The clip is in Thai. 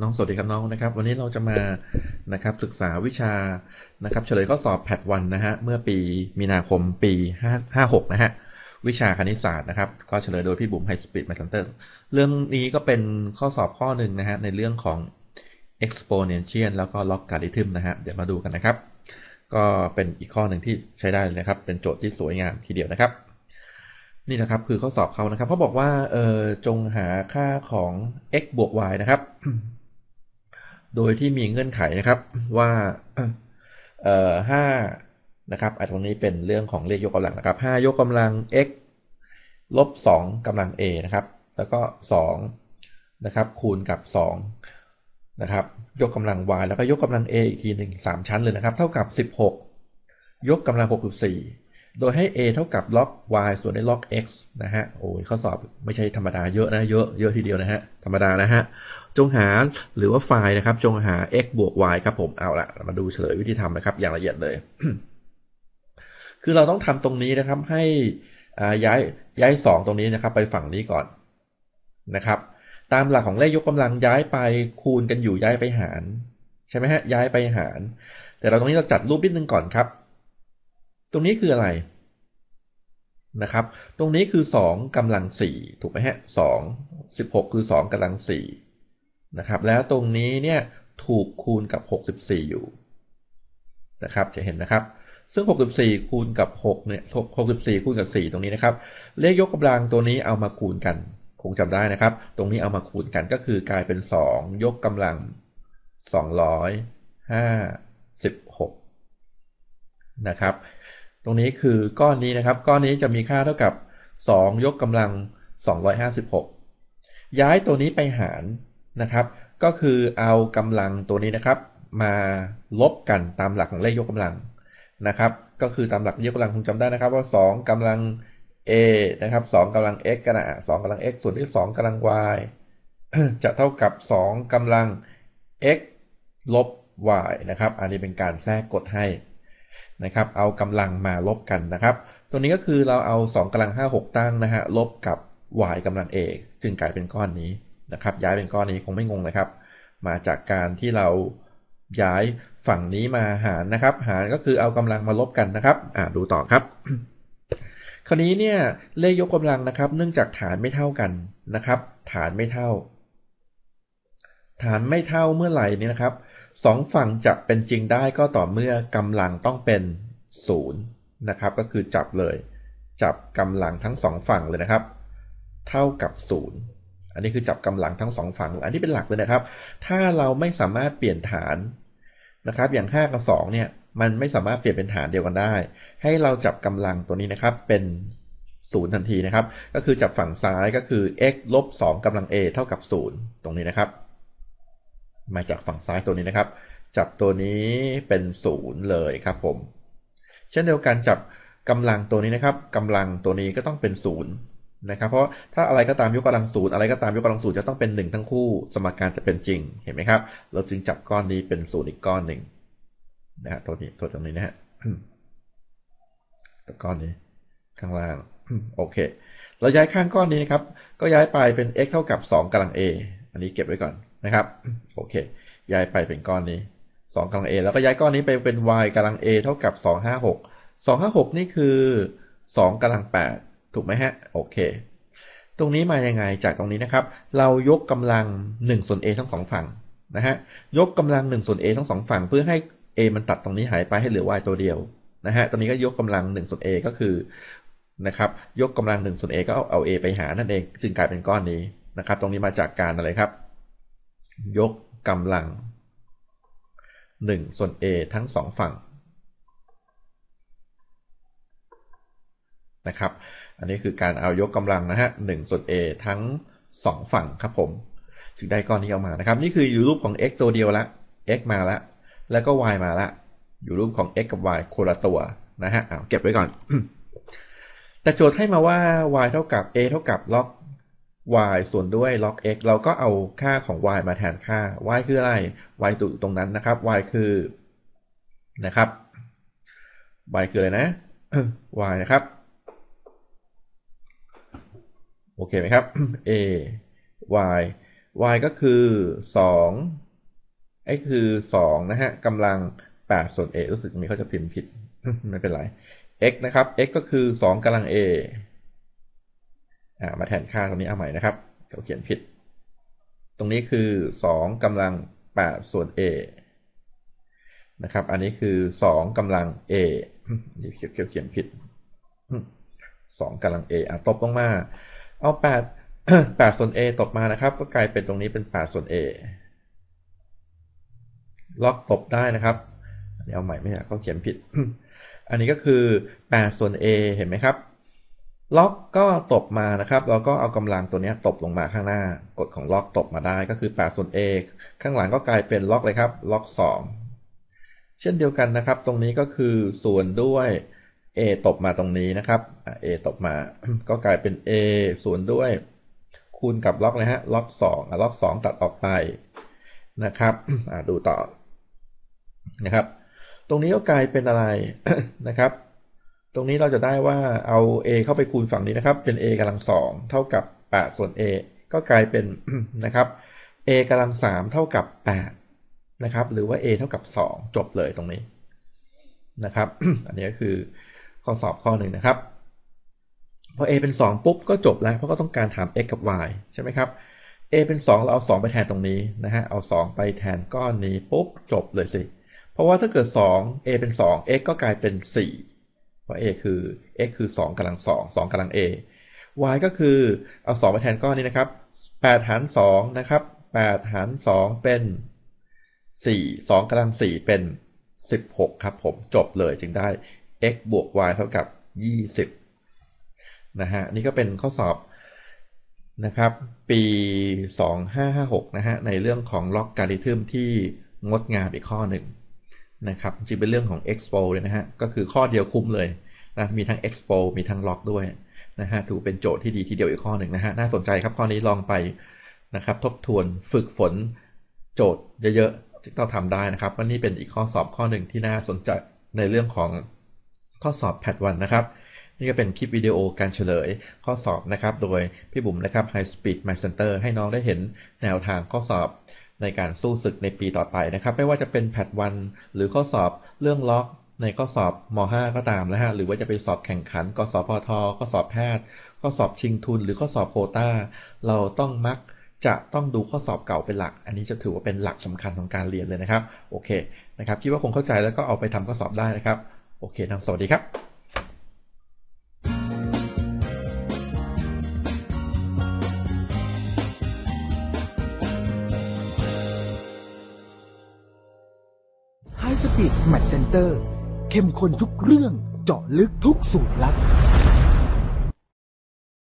น้องสวัสดีครับน้องนะครับ วันนี้เราจะมานะครับศึกษาวิชานะครับเฉลยข้อสอบแพทวันนะฮะเมื่อปีมีนาคมปี5 56นะฮะวิชาคณิตศาสตร์นะครับ ก็เฉลยโดยพี่บุ๋มไฮสปีดมาสันเตอร์เรื่องนี้ก็เป็นข้อสอบข้อหนึ่งนะฮะในเรื่องของ exponential แล้วก็ logarithm นะฮะเดี๋ยวมาดูกันนะครับ ก็เป็นอีกข้อหนึ่งที่ใช้ได้เลยนะครับ เป็นโจทย์ที่สวยงามทีเดียวนะครับ นี่นะครับคือข้อสอบเขานะครับเขาบอกว่าเออจงหาค่าของ x บวก y นะครับ โดยที่มีเงื่อนไขนะครับว่าเอ่อห้านะครับอันตรงนี้เป็นเรื่องของเลขยกกำลังนะครับห้ายกกำลัง x ลบสองกำลัง a นะครับ แล้วก็สองนะครับ คูณกับสองนะครับ ยกกำลัง y แล้วก็ยกกำลัง a อีกทีหนึ่งสามชั้นเลยนะครับ เท่ากับสิบหกยกกำลังหกสิบสี่ โดยให้ a เท่ากับล็อก y ส่วนด้วยล็อก x นะฮะ โอ้ยข้อสอบไม่ใช่ธรรมดาเยอะนะ เยอะเยอะทีเดียวนะฮะ ธรรมดานะฮะ จงหาหรือว่าไฟล์นะครับ จงหา x บวก y ครับผม เอาละมาดูเฉลยวิธีทำนะครับ อย่างละเอียดเลย คือเราต้องทำตรงนี้นะครับ ให้ย้ายย้ายสองตรงนี้นะครับ ไปฝั่งนี้ก่อนนะครับ ตามหลักของเลขยกกำลังย้ายไปคูณกันอยู่ย้ายไปหาร ใช่ไหมฮะ ย้ายไปหาร แต่เราตรงนี้เราจัดรูปนิดนึงก่อนครับ ตรงนี้คืออะไรนะครับ ตรงนี้คือสองกำลังสี่ถูกไหมฮะสองสิบหกคือสองกำลังสี่นะครับ แล้วตรงนี้เนี่ยถูกคูณกับหกสิบสี่อยู่นะครับ จะเห็นนะครับ ซึ่ง 64 คูณกับ 6 เนี่ย 64 คูณกับ 4 ตรงนี้นะครับ เลขยกกำลังตัวนี้เอามาคูณกัน คงจำได้นะครับ ตรงนี้เอามาคูณกันก็คือกลายเป็น 2 ยกกำลัง 256 นะครับ ตรงนี้คือก้อนนี้นะครับ ก้อนนี้จะมีค่าเท่ากับ 2 ยกกำลัง 256 ย้ายตัวนี้ไปหารนะครับ ก็คือเอากำลังตัวนี้นะครับ มาลบกันตามหลักของเลขยกกำลังนะครับ ก็คือตามหลักยกกำลังคงจำได้นะครับ ว่า 2กำลัง a นะครับ2กำลัง x กันนะ2กำลัง x ส่วนที่ 2กำลัง y จะเท่ากับ 2กำลัง x ลบ y นะครับ อันนี้เป็นการแทรกกดให้ นะครับ เอากำลังมาลบกันนะครับ ตัวนี้ก็คือเราเอา2กำลัง 5 6 ตั้งนะฮะลบกับ y กำลัง a จึงกลายเป็นก้อนนี้นะครับ ย้ายเป็นก้อนนี้คงไม่งงเลยครับ มาจากการที่เราย้ายฝั่งนี้มาหารนะครับ หารก็คือเอากำลังมาลบกันนะครับ อ่าดูต่อครับ คราวนี้เนี่ยเลขยกกำลังนะครับ เนื่องจากฐานไม่เท่ากันนะครับ ฐานไม่เท่า ฐานไม่เท่าเมื่อไหร่นี่นะครับสองฝั่งจะเป็นจริงได้ก็ต่อเมื่อกำลังต้องเป็นศูนย์นะครับ ก็คือจับเลย จับกำลังทั้งสองฝั่งเลยนะครับ เท่ากับศูนย์อันนี้คือจับกำลังทั้งสองฝั่ง อันนี้เป็นหลักเลยนะครับ ถ้าเราไม่สามารถเปลี่ยนฐานนะครับ อย่าง 5 กับ 2 เนี่ย มันไม่สามารถเปลี่ยนเป็นฐานเดียวกันได้ ให้เราจับกำลังตัวนี้นะครับ เป็นศูนย์ทันทีนะครับ ก็คือจับฝั่งซ้ายก็คือ x ลบ2กำลัง a เท่ากับ 0 ตรงนี้นะครับ มาจากฝั่งซ้ายตัวนี้นะครับ จับตัวนี้เป็นศูนย์เลยครับผม เช่นเดียวกันจับกำลังตัวนี้นะครับกำลังตัวนี้ก็ต้องเป็นศูนย์นะครับ เพราะถ้าอะไรก็ตามยกกำลังศูนย์อะไรก็ตามยกกำลังศูนย์จะต้องเป็นหนึ่งทั้งคู่ สมการจะเป็นจริงเห็นไหมครับ เราจึงจับก้อนนี้เป็นศูนย์อีกก้อนหนึ่งนะฮะตัวนี้ตัวตรงนี้นะฮะตัวก้อนนี้ข้างล่างโอเค เราย้ายข้างก้อนนี้นะครับ ก็ย้ายไปเป็น x เท่ากับ 2กำลัง a อันนี้เก็บไว้ก่อน นะครับ โอเค ย้ายไปเป็นก้อนนี้2กำลัง a แล้วก็ย้ายก้อนนี้ไปเป็น y กำลัง a เท่ากับ 256 256 นี่คือ 2กำลัง 8 ถูกไหมฮะ โอเค ตรงนี้มายังไงจากตรงนี้นะครับ เรายกกำลัง1ส่วน a ทั้งสองฝั่งนะฮะ ยกกำลัง1ส่วน a ทั้งสองฝั่ง เพื่อให้ a มันตัดตรงนี้หายไปให้เหลือ y ตัวเดียวนะฮะ ตรงนี้ก็ยกกำลัง1ส่วน a ก็คือนะครับ ยกกำลัง1ส่วน a ก็เอาเอา a ไปหานั่นเอง จึงกลายเป็นก้อนนี้นะครับ ตรงนี้มาจากการอะไรครับ ยกกำลัง 1 ส่วน a ทั้งสองฝั่งนะครับ อันนี้คือการเอายกกำลังนะฮะหส่วน a ทั้งสองฝั่งครับผมจึงได้ก้อนนี้ออกมานะครับ นี่คืออยู่รูปของ x ตัวเดียวละ x มาละ แล้วก็ y มาละ อยู่รูปของ x กับ y คนละตัวนะฮะเอาเก็บไว้ก่อน แต่โจทย์ให้มาว่า y เท่ากับ a เท่ากับล็อก y ส่วนด้วยล็อก x เราก็เอาค่าของ y มาแทนค่า y คืออะไร y ตัวตรงนั้นนะครับ y คือนะครับ y คืออะไรนะ y นะครับ โอเคไหมครับ a y y ก็คือ2 x คือ2นะฮะกำลัง8ส่วน a รู้สึกมีเขาจะพิมพ์ผิด ไม่เป็นไร x นะครับ x ก็คือ 2กำลัง a มาแทนค่าตรงนี้เอาใหม่นะครับเขาเขียนผิด ตรงนี้คือ2กำลัง8ส่วน a นะครับ อันนี้คือ2กำลัง a นี่เขียนเขียนผิด2กำลัง a อะตบลงมา เอา8 8ส่วน a ตบมานะครับ ก็กลายเป็นตรงนี้เป็น8ส่วน a ล็อกตบได้นะครับอันนี้เอาใหม่ไม่อยากเขาเขียนผิด อันนี้ก็คือ8ส่วน a เห็นไหมครับ ล็อกก็ตบมานะครับเราก็เอากำลังตัวนี้ตบลงมาข้างหน้ากฎของล็อกตบมาได้ก็คือ8ส่วน a ข้างหลังก็กลายเป็นล็อกเลยครับ ล็อก 2 เช่นเดียวกันนะครับ ตรงนี้ก็คือส่วนด้วย a ตบมาตรงนี้นะครับ a ตบมาก็กลายเป็น a ส่วนด้วย คูณกับล็อกเลยฮะล็อก2ล็อก2ตัดออกไปนะครับดูต่อนะครับ ตรงนี้ก็กลายเป็นอะไรนะครับ ตรงนี้เราจะได้ว่าเอา a เข้าไปคูณฝั่งนี้นะครับ เป็น a กำลังสองเท่ากับ8ส่วน a ก็กลายเป็นนะครับ a กำลังสามเท่ากับ8นะครับ หรือว่า a เท่ากับ 2 จบเลยตรงนี้นะครับ อันนี้ก็คือข้อสอบข้อหนึ่งนะครับ พอ a เป็น 2 ปุ๊บก็จบแล้ว เพราะก็ต้องการถาม x กับ y ใช่ไหมครับ a เป็น 2 เราเอา 2 ไปแทนตรงนี้นะฮะ เอา 2 ไปแทนก้อนนี้ปุ๊บจบเลยสิ เพราะว่าถ้าเกิด 2 a เป็น 2 x ก็กลายเป็น 4 เพราะ a คือ x คือ2กำลัง2 2กำลัง a y ก็คือเอา 2 ไปแทนก้อนนี้นะครับ8หาร2นะครับ8หาร2เป็น 4 2กำลัง 4 เป็น 16 ครับผมจบเลยจึงได้ x บวก y เท่ากับ 20 นะฮะ นี่ก็เป็นข้อสอบนะครับ ปี 2556 นะฮะ ในเรื่องของล็อกการิทึมที่งดงามอีกข้อหนึ่ง นะครับจริงเป็นเรื่องของ expo เลยนะฮะก็คือข้อเดียวคุ้มเลยนะมีทั้ง expo มีทั้งล็อกด้วยนะฮะถือเป็นโจทย์ที่ดีทีเดียวอีกข้อหนึ่งนะฮะน่าสนใจครับข้อนี้ลองไปนะครับ ทบทวนฝึกฝนโจทย์เยอะๆที่ต้องทำได้นะครับว่านี่เป็นอีกข้อสอบข้อหนึ่งที่น่าสนใจในเรื่องของข้อสอบแพทวันนะครับ นี่ก็เป็นคลิปวิดีโอการเฉลยข้อสอบนะครับ โดยพี่บุ๋มนะครับ High Speed My Center ให้น้องได้เห็นแนวทางข้อสอบ ในการสู้ศึกในปีต่อไปนะครับ ไม่ว่าจะเป็นแพทวันหรือข้อสอบเรื่องล็อกในข้อสอบม .5 ก็ตามนะฮะหรือว่าจะไปสอบแข่งขันกสพทข้อสอบแพทย์ข้อสอบชิงทุน หรือข้อสอบโคตาเราต้องมักจะต้องดูข้อสอบเก่าเป็นหลัก อันนี้จะถือว่าเป็นหลักสำคัญของการเรียนเลยนะครับ โอเคนะครับคิดว่าคงเข้าใจแล้วก็เอาไปทำข้อสอบได้นะครับ โอเคนะสวัสดีครับ High Speed Match Center เข้มข้นทุกเรื่องเจาะลึกทุกสูตรลับ